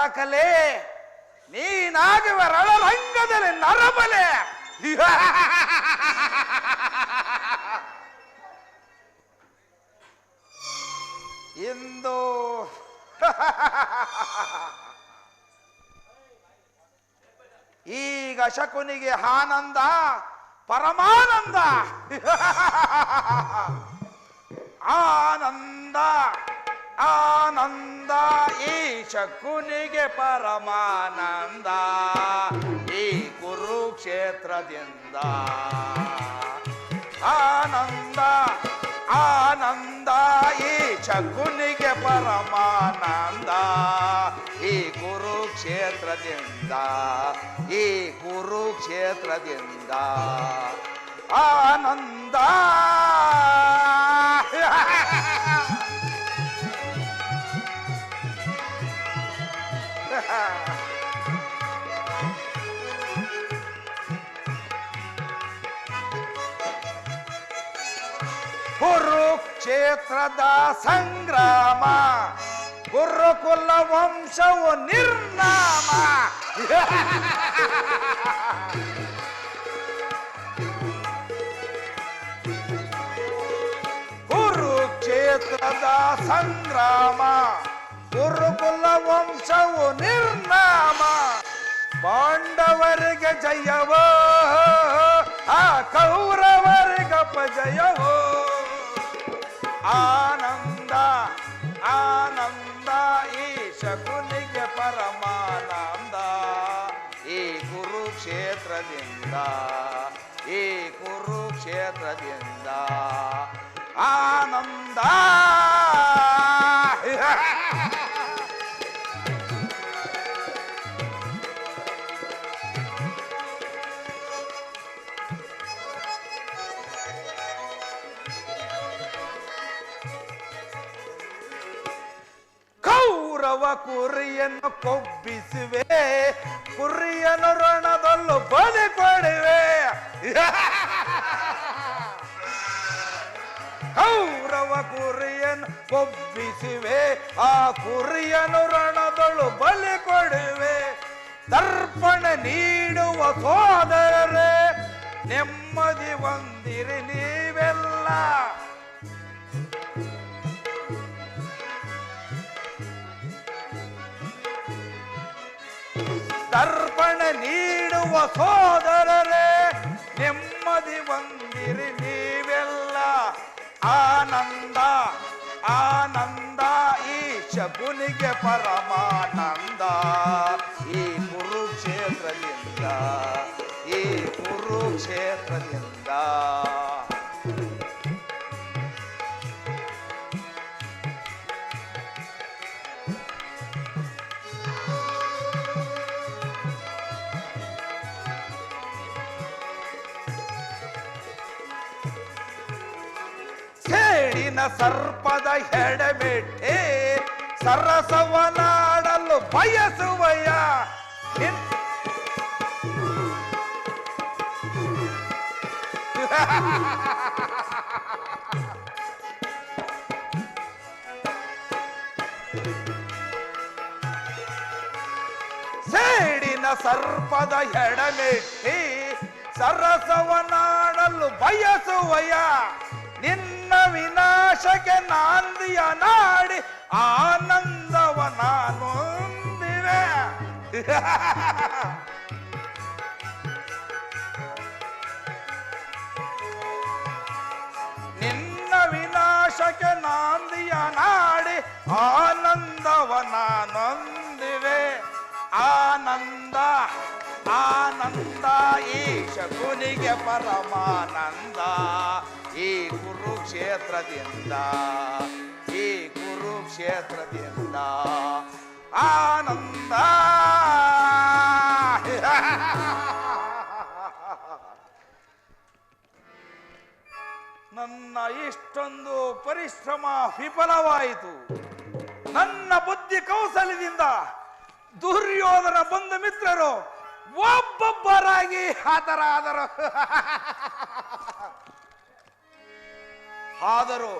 ರಣಕಲೆ ನೀನಾಗುವ ರಣರಂಗದಲ್ಲಿ ನರಬಲೆ. ಇಂದು ಈಗ ಶಕುನಿಗೆ ಆನಂದ ಪರಮಾನಂದ. ಆನಂದ. ಆನಂದ, ಈ ಶಕುನಿಗೆ ಪರಮಾನಂದ, ಈ ಕುರುಕ್ಷೇತ್ರದಿಂದ. ಆನಂದ ಆನಂದ, ಈ ಶಕುನಿಗೆ ಪರಮಾನಂದ, ಈ ಕುರುಕ್ಷೇತ್ರದಿಂದ ಈ ಕುರುಕ್ಷೇತ್ರದಿಂದ. ಆನಂದ ಕುರುಕ್ಷೇತ್ರದ ಸಂಗ್ರಾಮ, ಗುರುಕುಲ ವಂಶವು ನಿರ್ನಾಮ. ಕುರುಕ್ಷೇತ್ರದ ಸಂಗ್ರಾಮ, ಗುರುಕುಲ ವಂಶವು ನಿರ್ನಾಮ. ಪಾಂಡವರಿಗೆ ಜಯವೋ, ಆ ಕೌರವರಿಗಪ್ಪ ಜಯವೋ ಆನಂದ ಆನಂದ ಈ ಶಕುನಿಗೆ ಪರಮಾನಂದ ಈ ಕುರುಕ್ಷೇತ್ರದಿಂದ ಈ ಕುರುಕ್ಷೇತ್ರದಿಂದ ಆನಂದ ಕುರಿಯನ್ನು ಕೊಬ್ಬಿಸುವೆ, ಕುರಿಯನ್ನು ರಣದಲ್ಲೂ ಬಲಿ ಕೊಡುವೆ. ಕೌರವ ಕುರಿಯನ್ನು ಕೊಬ್ಬಿಸುವೆ, ಆ ಕುರಿಯನ್ನು ರಣದಳು ಬಲಿ ಕೊಡುವೆ. ದರ್ಪಣ ನೀಡುವ ಸೋದರರೇ, ನೆಮ್ಮದಿ ಬಂದಿರಿ ನೀವೆಲ್ಲ. ತರ್ಪಣ ನೀಡುವ ಸೋದರರೇ, ನೆಮ್ಮದಿ ಬಂದಿರಿ ನೀವೆಲ್ಲ. ಆನಂದ ಆನಂದ ಈ ಶಗುನಿಗೆ ಪರಮಾನಂದ. ಈ ಕುರುಕ್ಷೇತ್ರದಿಂದ ಈ ಕುರುಕ್ಷೇತ್ರದಿಂದ. ಸೇಡಿನ ಸರ್ಪದ ಹೆಡಬೆಟ್ಟೆ ಸರಸವನಾಡಲು ಬಯಸುವಯ ನಿನ್- ಸೇಡಿನ ಸರ್ಪದ ಎಡಮೆಟ್ಟಿ ಸರಸವನಾಡಲು ಬಯಸುವಯ ನಿನ್ನ ವಿನಾಶಕ್ಕೆ ನಾಂದಿಯ ನಾಡಿ ಆನಂದವ ನಾನೊಂದಿವೆ ನಿನ್ನ ವಿನಾಶಕ್ಕೆ ನಾಂದಿಯ ನಾಡಿ ಆನಂದವ ನಾನೊಂದಿವೆ ಆನಂದ ಆನಂದ ಈ ಶಕುನಿಗೆ ಪರಮಾನಂದ, ಈ ಕುರುಕ್ಷೇತ್ರದಿಂದ, ಈ ಕುರುಕ್ಷೇತ್ರದಿಂದ ಆನಂದ. ನನ್ನ ಇಷ್ಟೊಂದು ಪರಿಶ್ರಮ ವಿಫಲವಾಯಿತು. ನನ್ನ ಬುದ್ಧಿ ಕೌಶಲ್ಯದಿಂದ ದುರ್ಯೋಧನ ಬಂಧು ಮಿತ್ರರು ಒಬ್ಬೊಬ್ಬರಾಗಿ ಆತರ ಆದರು ಆದರೂ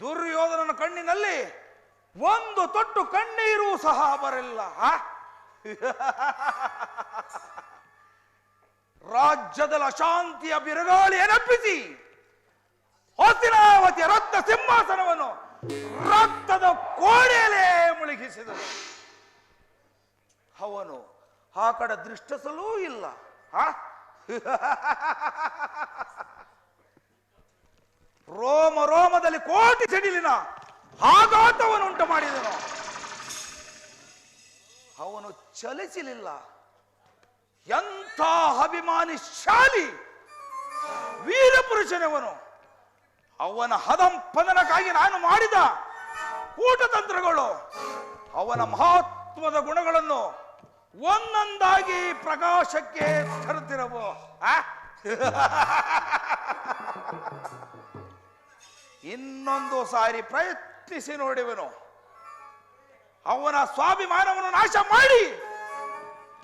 ದುರ್ಯೋಧನನ ಕಣ್ಣಿನಲ್ಲಿ ಒಂದು ತೊಟ್ಟು ಕಣ್ಣೀರು ಸಹ ಬರಲಿಲ್ಲ? ರಾಜ್ಯದ ಅಶಾಂತಿಯ ಬಿರುಗಾಳಿ ನೆಪ್ಪಿಸಿ ಹೊಸಿನಾವತಿಯ ರಕ್ತ ಸಿಂಹಾಸನವನ್ನು ರಕ್ತದ ಕೋಣೆಯಲ್ಲೇ ಮುಳುಗಿಸಿದನು ಅವನು ಆ ಕಡೆ ದೃಷ್ಟಿಸಲೂ ಇಲ್ಲ? ರೋಮ ರೋಮದಲ್ಲಿ ಕೋಟಿ ಸಿಡಿಲಿನ ಆಘಾತವನ್ನು ಉಂಟು ಮಾಡಿದನು. ಅವನು ಚಲಿಸಲಿಲ್ಲ. ಎಂಥ ಅಭಿಮಾನಿ ಶಾಲಿ ವೀರಪುರುಷನವನು. ಅವನ ಹದಂಪದನಕ್ಕಾಗಿ ನಾನು ಮಾಡಿದ ಕೂಟತಂತ್ರಗಳು, ಅವನ ಮಹತ್ವದ ಗುಣಗಳನ್ನು ಒಂದೊಂದಾಗಿ ಪ್ರಕಾಶಕ್ಕೆ ತರುತ್ತಿರವು. ಆ? ಇನ್ನೊಂದು ಸಾರಿ ಪ್ರಯತ್ನಿಸಿ ನೋಡಿವನು. ಅವನ ಸ್ವಾಭಿಮಾನವನ್ನು ನಾಶ ಮಾಡಿ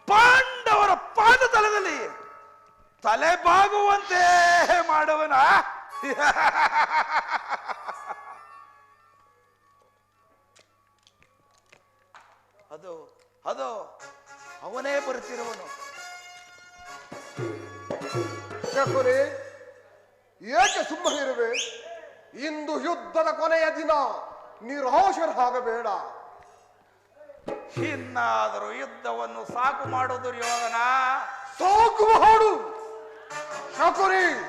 ಪಾಂಡವರ ಪಾದ ತಲದಲ್ಲಿ ತಲೆ ಬಾಗುವಂತೆ ಮಾಡುವನ. ಅದು ಅದು ಅವನೇ ಬರುತ್ತಿರುವನು. ಏಕೆ ಸುಮ್ಮನೆ ಸುಮ್ಮನಿರುವೆ? ಇಂದು ಯುದ್ಧದ ಕೊನೆಯ ದಿನ. ನಿರಾಶರಾಗಬೇಡ ಇನ್ನಾದರೂ ಯುದ್ಧವನ್ನು ಸಾಕು ಮಾಡು ದುರ್ಯೋಧನ. ಸಾಕು ಹಾಡು ಶಕುರಿ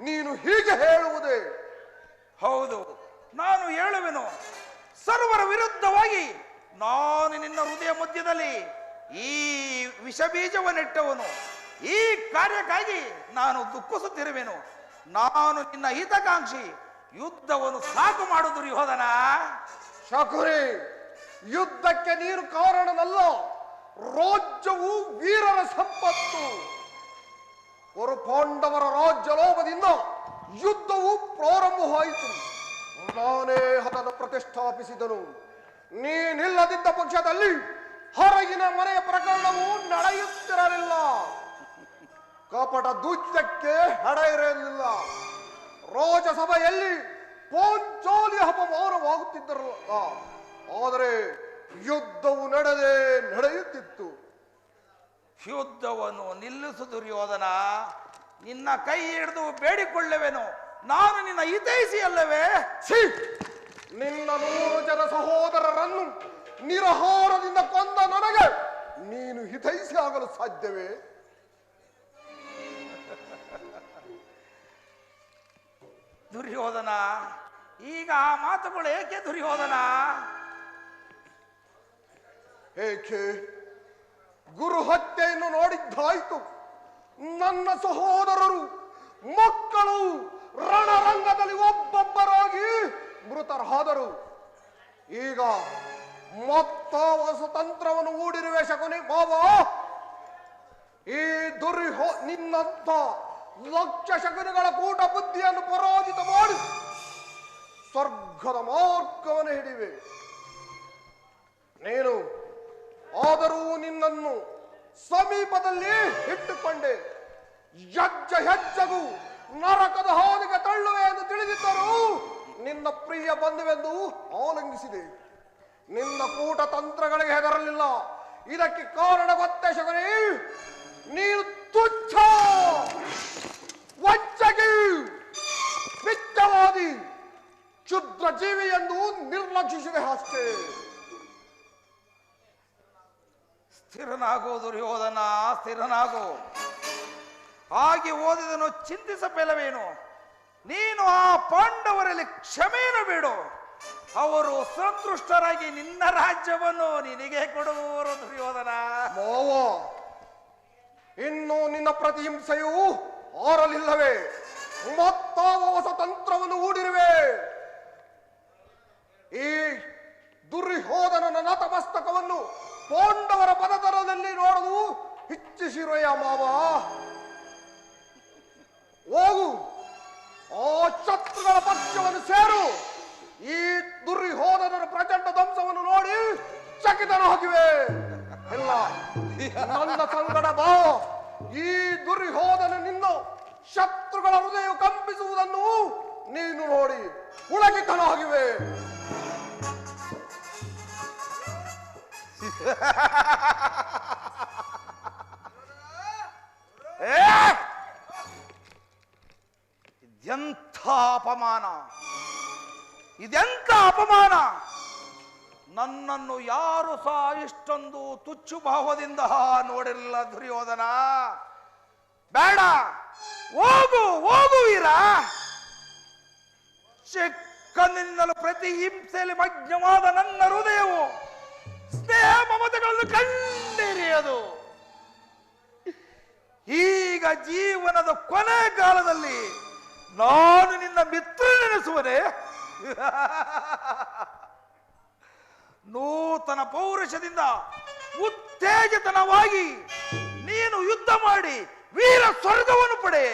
ನೀನು ಹೀಗೆ ಹೇಳುವುದೇ. ಹೌದು ನಾನು ಹೇಳುವೆನು. ಸರ್ವರ ವಿರುದ್ಧವಾಗಿ ನಾನು ನಿನ್ನ ಹೃದಯ ಮಧ್ಯದಲ್ಲಿ ಈ ವಿಷ ಬೀಜವನ್ನಿಟ್ಟವನು ಈ ಕಾರ್ಯಕ್ಕಾಗಿ ನಾನು ದುಃಖಿಸುತ್ತಿರುವೆನು. ನಾನು ನಿನ್ನ ಹಿತಕಾಂಕ್ಷಿ. ಯುದ್ಧವನ್ನು ಸಾಕು ಮಾಡು ದುರ್ಯೋಧನ ಶಕುರಿ, ಯುದ್ಧಕ್ಕೆ ನೀರು ಕಾರಣನಲ್ಲ, ರಾಜ್ಯವು ವೀರರ ಸಂಪತ್ತು. ಅವರು ಪಾಂಡವರ ರಾಜ್ಯ ಲೋಭದಿಂದ ಯುದ್ಧವು ಪ್ರಾರಂಭವಾಯಿತು. ನಾನೇ ಅದನ್ನು ಪ್ರತಿಷ್ಠಾಪಿಸಿದನು. ನೀನಿಲ್ಲದಿದ್ದ ಪಕ್ಷದಲ್ಲಿ ಹೊರಗಿನ ಮನೆಯ ಪ್ರಕರಣವು ನಡೆಯುತ್ತಿರಲಿಲ್ಲ. ಕಪಟ ದೂತ್ಯಕ್ಕೆ ಹಡ ಇರಲಿಲ್ಲ. ರಾಜಸಭೆಯಲ್ಲಿ ಹಬ್ಬ ಅಪಮಾನವಾಗುತ್ತಿದ್ದರಲ್ಲ ಆದರೆ ಯುದ್ಧವು ನಡೆದೇ ನಡೆಯುತ್ತಿತ್ತು. ಯುದ್ಧವನ್ನು ನಿಲ್ಲಿಸು ದುರ್ಯೋಧನ ನಿನ್ನ ಕೈ ಹಿಡಿದು ಬೇಡಿಕೊಳ್ಳುವೆನು. ನಾನು ನಿನ್ನ ಹಿತೈಸಿ ಅಲ್ಲವೇ! ನಿನ್ನ ನೂರು ಜನ ಸಹೋದರರನ್ನು ನಿರಹಾರದಿಂದ ಕೊಂದ ನನಗೆ ನೀನು ಹಿತೈಸಿ ಆಗಲು ಸಾಧ್ಯವೇ? ದುರ್ಯೋಧನ. ಈಗ ಆ ಮಾತುಗಳು ಏಕೆ ದುರ್ಯೋಧನ? ಏಕೆ? ಗುರು ಹತ್ಯೆಯನ್ನು ನೋಡಿದ್ದಾಯ್ತು. ನನ್ನ ಸಹೋದರರು, ಮಕ್ಕಳು ರಣರಂಗದಲ್ಲಿ ಒಬ್ಬೊಬ್ಬರಾಗಿ ಮೃತರಾದರು. ಈಗ ಮೊತ್ತ ಹೊಸ ತಂತ್ರವನ್ನು ಹೂಡಿರುವೆ ಶಕುನಿ ಬಾಬಾ. ಈ ದುರ್ಯೋ ನಿನ್ನಂತ ಲಕ್ಷ ಶಕುನಗಳ ಕೂಟ ಬುದ್ಧಿಯನ್ನು ಪರಾಜಿತ ಮಾಡಿ ಸ್ವರ್ಗದ ಮಾರ್ಗವನ್ನು ಹಿಡಿವೆ. ನೀನು ಆದರೂ ನಿನ್ನನ್ನು ಸಮೀಪದಲ್ಲಿ ಇಟ್ಟುಕೊಂಡೆ. ಹೆಜ್ಜ ಹೆಜ್ಜಗೂ ನರಕದ ಹಾದಿಗೆ ತಳ್ಳುವೆ ಎಂದು ತಿಳಿದಿದ್ದರೂ ನಿನ್ನ ಪ್ರಿಯ ಬಂಧುವೆಂದು ಆಲಂಗಿಸಿದೆ ನಿನ್ನ ಕೂಟ ತಂತ್ರಗಳಿಗೆ ಹೆದರಲಿಲ್ಲ. ಇದಕ್ಕೆ ಕಾರಣ ಗೊತ್ತೇ ಶಕುನಿ? ನೀನು ತುಚ್ಛ! ವಂಚಕಿ! ಮಿಥ್ಯವಾದಿ! ಕ್ಷುದ್ರ ಜೀವಿಯನ್ನು ಎಂದು ನಿರ್ಲಕ್ಷಿಸಿದೆ ಅಷ್ಟೇ. ಸ್ಥಿರನಾಗೋ ದುರ್ಯೋಧನ, ಸ್ಥಿರನಾಗೋ. ಹಾಗೆ ಓದಿದನು ಚಿಂತಿಸಬೇಲವೇನು ನೀನು ಆ ಪಾಂಡವರಲ್ಲಿ ಕ್ಷಮೆಯನ್ನು ಬೇಡು. ಅವರು ಸಂತುಷ್ಟರಾಗಿ ನಿನ್ನ ರಾಜ್ಯವನ್ನು ನಿನಗೆ ಕೊಡುವರು ದುರ್ಯೋಧನ. ಮೋವೋ, ಇನ್ನು ನಿನ್ನ ಪ್ರತಿಹಿಂಸೆಯು ಆರಲಿಲ್ಲವೇ ಮತ್ತಾವ ಹೊಸ ತಂತ್ರವನ್ನು ಹೂಡಿರುವೆ ಈ ದುರ್ಯೋಧನನ ನತಮಸ್ತಕವನ್ನು ಪಾಂಡವರ ಪದತರದಲ್ಲಿ ನೋಡಲು ಇಚ್ಛಿಸಿರುವೆಯ ಮಾವ? ಹೋಗು, ಆ ಶತ್ರುಗಳ ಪಕ್ಷವನ್ನು ಸೇರು. ಈ ದುರ್ಯೋಧನನ ಪ್ರಚಂಡ ಧ್ವಂಸವನ್ನು ನೋಡಿ ಚಕಿತನಾಗಿವೆ. ಇಲ್ಲ ನನ್ನ ಸಂಗಡ ಬಾ. ಈ ದುರ್ಯೋಧನನಿಂದ ಶತ್ರುಗಳ ಹೃದಯ ಕಂಪಿಸುವುದನ್ನು ನೀನು ನೋಡಿ ಹುಳಗಿತನಾಗಿವೆ! ಇದೆಂಥ ಅಪಮಾನ? ಇದೆಂಥ ಅಪಮಾನ? ನನ್ನನ್ನು ಯಾರು ಸಹ ಇಷ್ಟೊಂದು ತುಚ್ಚು ಭಾವದಿಂದ ನೋಡಿರಲಿಲ್ಲ ದುರ್ಯೋಧನ. ಬೇಡ, ಹೋಗು ಹೋಗು ವೀರ. ಚಿಕ್ಕಂದಿನಿಂದಲೂ ಪ್ರತಿ ಹಿಂಸೆಯಲ್ಲಿ ಮಗ್ನವಾದ ನನ್ನ ಹೃದಯವು ಸ್ನೇಹ ಮಮತೆಗಳನ್ನು ಕಂಡಿರಿಯದು. ಈಗ ಜೀವನದ ಕೊನೆ ಕಾಲದಲ್ಲಿ ನಾನು ನಿನ್ನ ಮಿತ್ರನೆನಿಸುವನೆ. ನೂತನ ಪೌರುಷದಿಂದ ಉತ್ತೇಜಿತನವಾಗಿ ನೀನು ಯುದ್ಧ ಮಾಡಿ ವೀರ ಸ್ವರ್ಗವನ್ನು ಪಡೆ.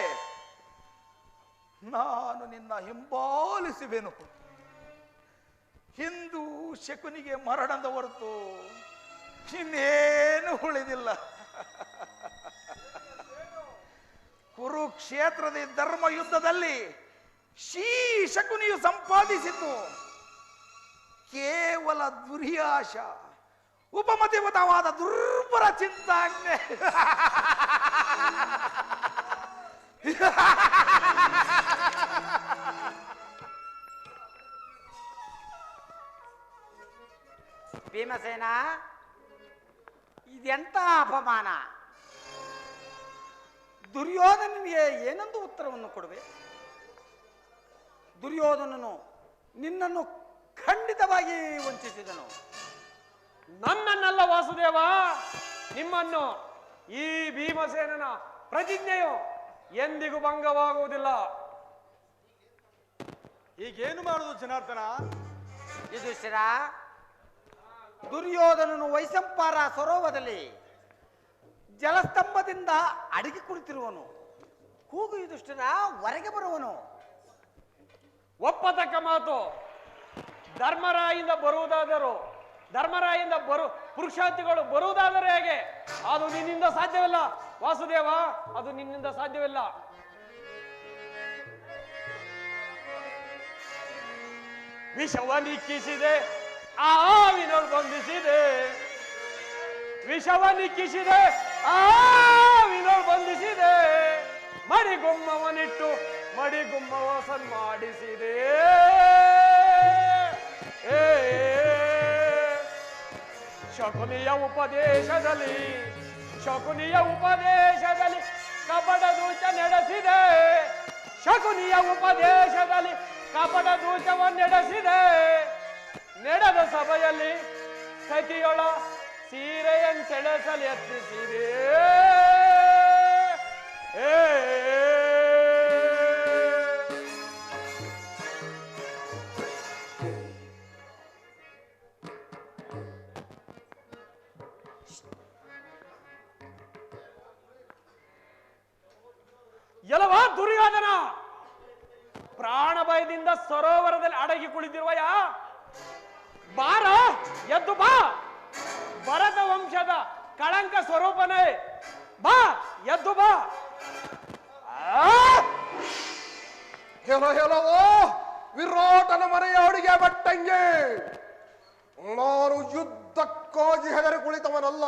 ನಾನು ನಿನ್ನ ಹಿಂಬಾಲಿಸುವೆನು. ಹಿಂದೂ ಶಕುನಿಗೆ ಮರಣದ ಹೊರತು ಇನ್ನೇನು ಉಳಿದಿಲ್ಲ. ಕುರುಕ್ಷೇತ್ರದ ಧರ್ಮ ಯುದ್ಧದಲ್ಲಿ ಶೀ ಶಕುನಿಯು ಸಂಪಾದಿಸಿತು ದುರ್ಯಾಶ ಉಪಮತಿಮತವಾದ ದುರ್ಬರ ಚಿಂತಾಜ್ಞೆ. ಭೀಮಸೇನ ಇದೆಂತ ಅಪಮಾನ? ದುರ್ಯೋಧನಿಗೆ ಏನೊಂದು ಉತ್ತರವನ್ನು ಕೊಡುವೆ? ದುರ್ಯೋಧನನು ನಿನ್ನನ್ನು ಖಂಡಿತವಾಗಿ ವಂಚಿಸಿದನು. ನನ್ನನ್ನಲ್ಲ ವಾಸುದೇವ ನಿಮ್ಮನ್ನು ಈ ಭೀಮಸೇನನ ಪ್ರತಿಜ್ಞೆಯು ಎಂದಿಗೂ ಭಂಗವಾಗುವುದಿಲ್ಲ. ಈಗೇನು ಮಾಡುದು ಜನಾರ್ದನ? ಯುಧಿಷ್ಠಿರ ದುರ್ಯೋಧನನು ವೈಸಂಪಾರ ಸರೋವರದಲ್ಲಿ ಜಲಸ್ತಂಭದಿಂದ ಅಡಗಿ ಕುಳಿತಿರುವನು. ಕೂಗು ಯುಧಿಷ್ಠಿರ ಹೊರಗೆ ಬರುವನು. ಒಪ್ಪತಕ್ಕ ಮಾತು. ಧರ್ಮರಾಯಿಂದ ಬರುವುದಾದರೂ, ಧರ್ಮರಾಯಿಂದ ಬರು, ಪುರುಷಾರ್ಥಿಗಳು ಬರುವುದಾದರೆ ಹೇಗೆ? ಅದು ನಿನ್ನಿಂದ ಸಾಧ್ಯವಿಲ್ಲ. ವಾಸುದೇವ, ಅದು ನಿನ್ನಿಂದ ಸಾಧ್ಯವಿಲ್ಲ. ವಿಷವ ನಿಕ್ಕಿಸಿದೆ, ಆ ಹಾವಿನಳು ಬಂಧಿಸಿದೆ. ವಿಷವ ನಿಕ್ಕಿಸಿದೆ, ಆ ಹಾವಿನಳು ಬಂಧಿಸಿದೆ. ಮಡಿಗುಮ್ಮವನಿಟ್ಟು ಮಡಿಗುಮ್ಮವ ಸನ್ಮಾಡಿಸಿದೆ. ಶಕುನಿಯ ಉಪದೇಶದಲ್ಲಿ ಶಕುನಿಯ ಉಪದೇಶದಲ್ಲಿ ಕಪಟ ದೂಷ ನಡೆಸಿದೆ ಶಕುನಿಯ ಉಪದೇಶದಲ್ಲಿ ಕಪಟ ದೂಚವನ್ನೆಡೆಸಿದೆ ನಡೆದ ಸಭೆಯಲ್ಲಿ ಸತಿಯೊಳ ಸೀರೆಯಂತೆಳೆಸಲು ಯತ್ನಿಸಿದೆ ಏ ಭಯದಿಂದ ಸರೋವರದಲ್ಲಿ ಅಡಗಿ ಕುಳಿತಿರುವಯ ಬಾರ, ಎದ್ದು ಬಾ. ಭರತ ವಂಶದ ಕಳಂಕ ಸ್ವರೂಪನೇ. ಬಾ, ಎದ್ದು ಬಾ. ಹೇಳೋ ಹೇಳೋ ವಿರೋಟನ ಮನೆಯ ಅಡುಗೆ ಬಟ್ಟಂಗೆ. ನಾನು ಯುದ್ಧಕ್ಕಾಗಿ ಹೆದರಿ ಕುಳಿತವನಲ್ಲ.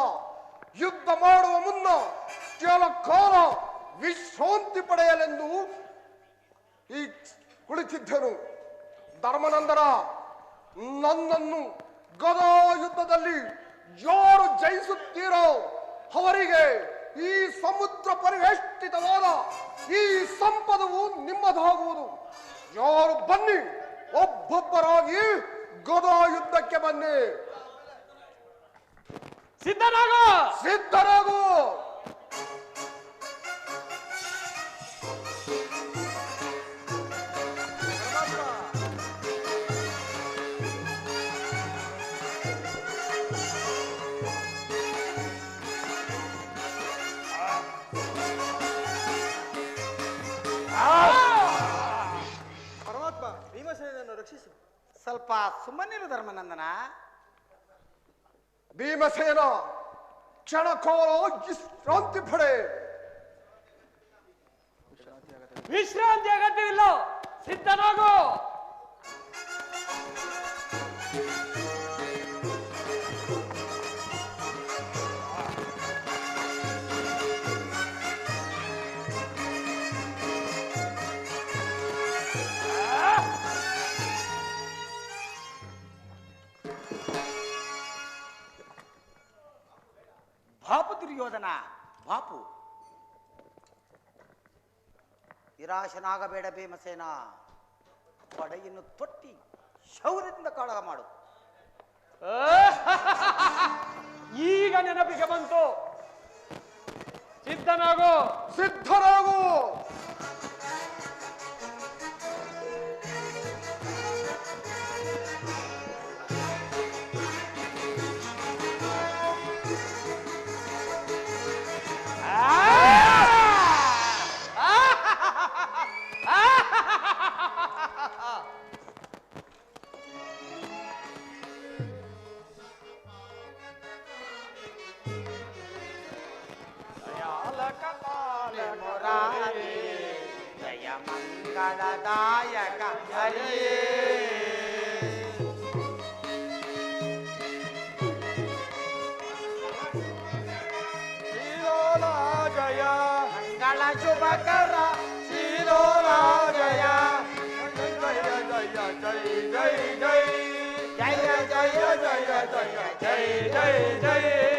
ಯುದ್ಧ ಮಾಡುವ ಮುನ್ನ ಕೆಲ ಕಾಲ ವಿಶ್ರಾಂತಿ ಪಡೆಯಲೆಂದು ಈ ಕುಳಿತಿದ್ದನು ಧರ್ಮನಂದನ ನನ್ನನ್ನು ಗದಾ ಯುದ್ಧದಲ್ಲಿ ಯಾರು ಜಯಿಸುತ್ತೀರೋ ಅವರಿಗೆ ಈ ಸಮುದ್ರ ಪರಿವೇಷ್ಟಿತವಾದ ಈ ಸಂಪದವು ನಿಮ್ಮದಾಗುವುದು. ಯಾರು ಬನ್ನಿ ಒಬ್ಬೊಬ್ಬರಾಗಿ ಗದಾ ಯುದ್ಧಕ್ಕೆ ಬನ್ನಿ. ಸಿದ್ಧನಾಗೋ! ಸಿದ್ಧರಾಗು! ಸುಮ್ಮನಿರು ಧರ್ಮನಂದನ. ಭೀಮಸೇನ ಕ್ಷಣಕಾಲ ವಿಶ್ರಾಂತಿ ಪಡೆ. ವಿಶ್ರಾಂತಿ ಅಗತ್ಯವಿಲ್ಲ ಸಿದ್ಧನಾಗೋ. ದುರ್ಯೋಧನ ಬಾಪು. ನಿರಾಶನಾಗಬೇಡ ಭೀಮಸೇನ. ಪಡೆಯನ್ನು ತೊಟ್ಟಿ ಶೌರ್ಯದಿಂದ ಕಾಳಗ ಮಾಡು. ಈಗ ನೆನಪಿಗೆ ಬಂತು. ಸಿದ್ಧನಾಗು. ಸಿದ್ಧರಾಗು. कालदाय हरे शुभकर श्रीरो जय जय जय जय जय जय जय जय जय जय जय जय